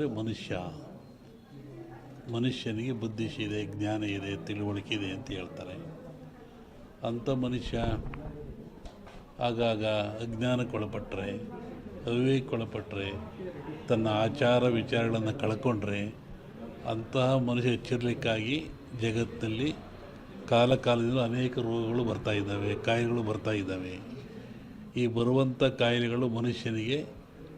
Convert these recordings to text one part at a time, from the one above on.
ಅಂದರೆ ಮನುಷ್ಯ. ಮನುಷ್ಯನಿಗೆ ಬುದ್ಧಿಶಿ ಇದೆ ಜ್ಞಾನ ಇದೆ, ತಿಳುವಳಿಕೆ ಇದೆ ಅಂತ ಹೇಳ್ತಾರೆ. ಅಂಥ ಮನುಷ್ಯ ಆಗಾಗ ಅಜ್ಞಾನಕ್ಕೊಳಪಟ್ಟರೆ ಅವಿವೇಕೊಳಪಟ್ಟರೆ ತನ್ನ ಆಚಾರ ವಿಚಾರಗಳನ್ನು ಕಳ್ಕೊಂಡ್ರೆ, ಅಂತಹ ಮನುಷ್ಯ ಎಚ್ಚರಿಲಿಕ್ಕಾಗಿ ಜಗತ್ತಿನಲ್ಲಿ ಕಾಲ ಕಾಲದಿಂದ ಅನೇಕ ರೋಗಗಳು ಬರ್ತಾ ಇದ್ದಾವೆ, ಕಾಯಿಲೆಗಳು ಬರ್ತಾ ಇದ್ದಾವೆ. ಈ ಬರುವಂಥ ಕಾಯಿಲೆಗಳು ಮನುಷ್ಯನಿಗೆ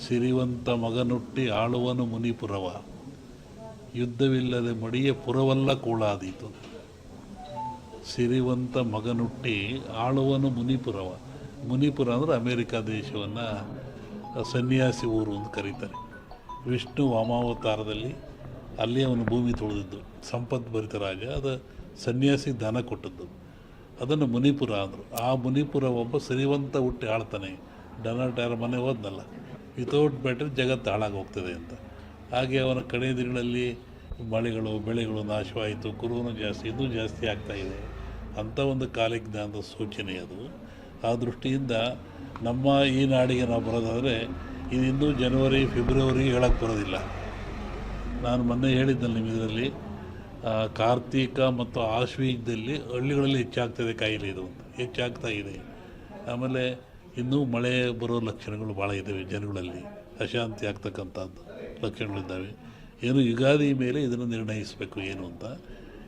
ಸಿರಿವಂತ ಮಗನುಟ್ಟಿ ಆಳುವನು ಮುನಿಪುರವ. ಯುದ್ಧವಿಲ್ಲದೆ ಮಡಿಯ ಪುರವಲ್ಲ ಕೂಳಾದೀತು. ಸಿರಿವಂತ ಮಗನುಟ್ಟಿ ಆಳುವನು ಮುನಿಪುರವ. ಮುನಿಪುರ ಅಂದರೆ ಅಮೇರಿಕಾ ದೇಶವನ್ನು ಸನ್ಯಾಸಿ ಊರು ಅಂತ ಕರೀತಾರೆ. ವಿಷ್ಣು ವಾಮಾವತಾರದಲ್ಲಿ ಅಲ್ಲಿ ಅವನು ಭೂಮಿ ತುಳಿದಿದ್ದು ಸಂಪದ್ಭರಿತ ರಾಜ, ಅದು ಸನ್ಯಾಸಿ ದಾನ ಕೊಟ್ಟದ್ದು. ಅದನ್ನು ಮುನಿಪುರ ಅಂದರು. ಆ ಮುನಿಪುರ ಒಬ್ಬ ಸಿರಿವಂತ ಹುಟ್ಟಿ ಆಳ್ತಾನೆ. ಡೊನಾಲ್ಡ್ ಯಾರ ಮನೆ ಹೋದ್ನಲ್ಲ. ವಿತೌಟ್ ಬ್ಯಾಟ್ರಿ ಜಗತ್ತು ಹಾಳಾಗೋಗ್ತದೆ ಅಂತ. ಹಾಗೆ ಅವನ ಕಡೆ ದಿನಗಳಲ್ಲಿ ಮಳೆಗಳು, ಬೆಳೆಗಳು ನಾಶವಾಯಿತು ಕುರುವನು ಜಾಸ್ತಿ, ಇನ್ನೂ ಜಾಸ್ತಿ ಆಗ್ತಾ ಇದೆ ಅಂಥ ಒಂದು ಕಾಲಜ್ಞಾನದ ಸೂಚನೆ ಅದು. ಆ ದೃಷ್ಟಿಯಿಂದ ನಮ್ಮ ಈ ನಾಡಿಗೆ ನಾವು ಬರೋದಾದರೆ ಇದು ಇನ್ನೂ ಜನವರಿ, ಫೆಬ್ರವರಿ ಹೇಳಕ್ಕೆ ಬರೋದಿಲ್ಲ. ನಾನು ಮೊನ್ನೆ ಹೇಳಿದ್ದಲ್ಲಿ ನಿಮ್ಮ ಇದರಲ್ಲಿ ಕಾರ್ತೀಕ ಮತ್ತು ಆಶ್ವೀಜದಲ್ಲಿ ಹಳ್ಳಿಗಳಲ್ಲಿ ಹೆಚ್ಚಾಗ್ತದೆ ಕಾಯಿಲೆ ಇದು ಅಂತ. ಹೆಚ್ಚಾಗ್ತಾ ಇದೆ. ಆಮೇಲೆ ಇನ್ನೂ ಮಳೆ ಬರೋ ಲಕ್ಷಣಗಳು ಭಾಳ ಇದ್ದಾವೆ ಜನಗಳಲ್ಲಿ. ಅಶಾಂತಿ ಆಗ್ತಕ್ಕಂಥದ್ದು ಲಕ್ಷಣಗಳಿದ್ದಾವೆ. ಏನು ಯುಗಾದಿ ಮೇಲೆ ಇದನ್ನು ನಿರ್ಣಯಿಸಬೇಕು ಏನು ಅಂತ.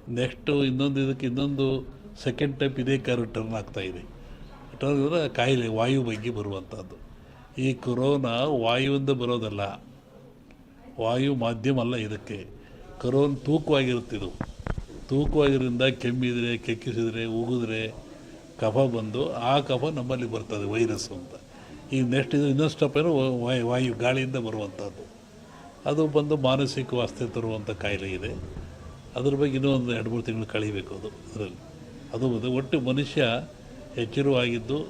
ನೆಕ್ಸ್ಟು ಇನ್ನೊಂದು ಇದಕ್ಕೆ ಇನ್ನೊಂದು ಸೆಕೆಂಡ್ ಟೈಪ್ ಇದೇ ಕಾರು ಟರ್ನ್ ಇದೆ. ಟರ್ನ್ ಅಂದರೆ ಕಾಯಿಲೆ, ವಾಯು ಬಗ್ಗೆ ಬರುವಂಥದ್ದು. ಈ ಕೊರೋನಾ ವಾಯುವಿಂದ ಬರೋದಲ್ಲ. ವಾಯು ಮಾಧ್ಯಮ ಅಲ್ಲ ಇದಕ್ಕೆ. ಕರೋನ್ ತೂಕವಾಗಿರುತ್ತಿದ್ದು ತೂಕವಾಗಿರೋದ್ರಿಂದ ಕೆಮ್ಮಿದರೆ, ಕೆಕ್ಕಿಸಿದರೆ, ಉಗಿದ್ರೆ ಕಫ ಬಂದು ಆ ಕಫ ನಮ್ಮಲ್ಲಿ ಬರ್ತದೆ, ವೈರಸ್ ಅಂತ. ಈಗ ನೆಕ್ಸ್ಟ್ ಇದು ಇನ್ನೊಂದು ಸ್ಟೆಪ್ ಏನು ವಾಯು ವಾಯು ಗಾಳಿಯಿಂದ ಬರುವಂಥದ್ದು ಅದು ಬಂದು ಮಾನಸಿಕ ವಾಸ್ತೆ ತರುವಂಥ ಕಾಯಿಲೆ ಇದೆ. ಅದ್ರ ಬಗ್ಗೆ ಇನ್ನೂ ಒಂದು ಎರಡು, ಮೂರು ತಿಂಗಳು ಕಳಿಬೇಕು ಅದು, ಅದರಲ್ಲಿ. ಅದು ಬಂದು ಒಟ್ಟು ಮನುಷ್ಯ ಎಚ್ಚರವಾಗಿದ್ದು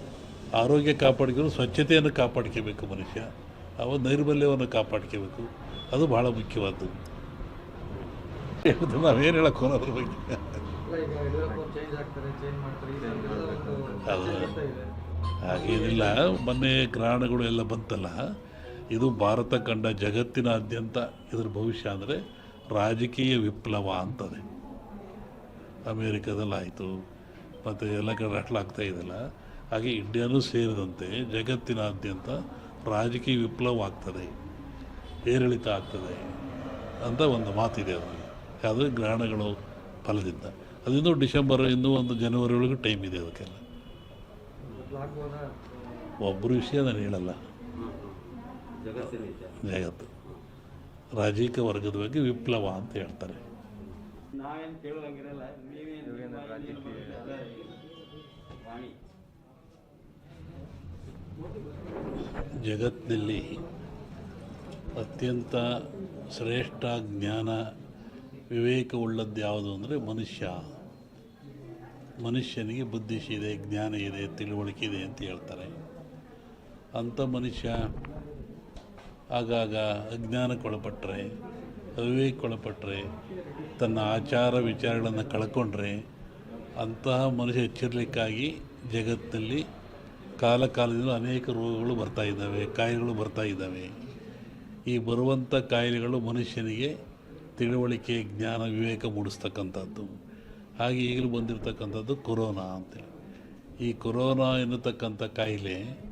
ಆರೋಗ್ಯ ಕಾಪಾಡ್ಕೊಂಡು ಸ್ವಚ್ಛತೆಯನ್ನು ಕಾಪಾಡ್ಕೋಬೇಕು ಮನುಷ್ಯ. ಅವ ನೈರ್ಮಲ್ಯವನ್ನು ಕಾಪಾಡ್ಕೋಬೇಕು. ಅದು ಭಾಳ ಮುಖ್ಯವಾದ್ದು. ನಾವೇನು ಹೇಳಕ್ಕೆ ಹೋಗೋದ್ರ ಬಗ್ಗೆ? ಹಾಗೇನಿಲ್ಲ ಮೊನ್ನೆ ಗ್ರಹಣಗಳು ಎಲ್ಲ ಬಂತಲ್ಲ. ಇದು ಭಾರತ ಕಂಡ ಜಗತ್ತಿನಾದ್ಯಂತ ಇದ್ರ ಭವಿಷ್ಯ ಅಂದರೆ ರಾಜಕೀಯ ವಿಪ್ಲವ ಅಂತದೆ. ಅಮೇರಿಕಾದಲ್ಲಿ ಆಯಿತು ಮತ್ತು ಎಲ್ಲ ಕಡೆ ಆಗ್ತಾ ಇದೆಲ್ಲ. ಹಾಗೆ ಇಂಡಿಯಾನೂ ಸೇರಿದಂತೆ ಜಗತ್ತಿನಾದ್ಯಂತ ರಾಜಕೀಯ ವಿಪ್ಲವ ಆಗ್ತದೆ, ಏರಿಳಿತ ಆಗ್ತದೆ ಅಂತ ಒಂದು ಮಾತಿದೆ ಅದರಲ್ಲಿ. ಯಾವುದೇ ಗ್ರಹಣಗಳು ಫಲದಿಂದ. ಅದಿನ್ನೂ ಡಿಸೆಂಬರ್ ಇನ್ನೂ ಒಂದು ಜನವರಿ ಒಳಗೆ ಟೈಮ್ ಇದೆ ಅದಕ್ಕೆಲ್ಲ? ಒಬ್ಬರು ವಿಷಯ ನಾನು ಹೇಳಲ್ಲ. ಜಗತ್ತು ರಾಜಕೀಯ ವರ್ಗದ ಬಗ್ಗೆ ವಿಪ್ಲವ ಅಂತ ಹೇಳ್ತಾರೆ. ಜಗತ್ತಿನಲ್ಲಿ ಅತ್ಯಂತ ಶ್ರೇಷ್ಠ ಜ್ಞಾನ ವಿವೇಕವುಳ್ಳದ್ದು ಯಾವುದು ಅಂದರೆ ಮನುಷ್ಯ. ಮನುಷ್ಯನಿಗೆ ಬುದ್ಧಿಶಿ ಇದೆ ಜ್ಞಾನ ಇದೆ, ತಿಳುವಳಿಕೆ ಇದೆ ಅಂತ ಹೇಳ್ತಾರೆ. ಅಂಥ ಮನುಷ್ಯ ಆಗಾಗ ಅಜ್ಞಾನಕ್ಕೊಳಪಟ್ಟರೆ ಅವಿವೇಕಕ್ಕೊಳಪಟ್ಟರೆ ತನ್ನ ಆಚಾರ ವಿಚಾರಗಳನ್ನು ಕಳ್ಕೊಂಡ್ರೆ, ಅಂತಹ ಮನುಷ್ಯ ಎಚ್ಚರಲಿಕ್ಕಾಗಿ ಜಗತ್ತಲ್ಲಿ ಕಾಲ ಕಾಲದಿಂದ ಅನೇಕ ರೋಗಗಳು ಬರ್ತಾ ಇದ್ದಾವೆ, ಕಾಯಿಲೆಗಳು ಬರ್ತಾ ಇದ್ದಾವೆ. ಈ ಬರುವಂಥ ಕಾಯಿಲೆಗಳು ಮನುಷ್ಯನಿಗೆ ತಿಳುವಳಿಕೆ ಜ್ಞಾನ ವಿವೇಕ ಮೂಡಿಸ್ತಕ್ಕಂಥದ್ದು. ಹಾಗೆ ಈಗಲೂ ಬಂದಿರತಕ್ಕಂಥದ್ದು ಕೊರೋನಾ ಅಂತೇಳಿ. ಈ ಕೊರೋನಾ ಎನ್ನುತಕ್ಕಂಥ ಕಾಯಿಲೆ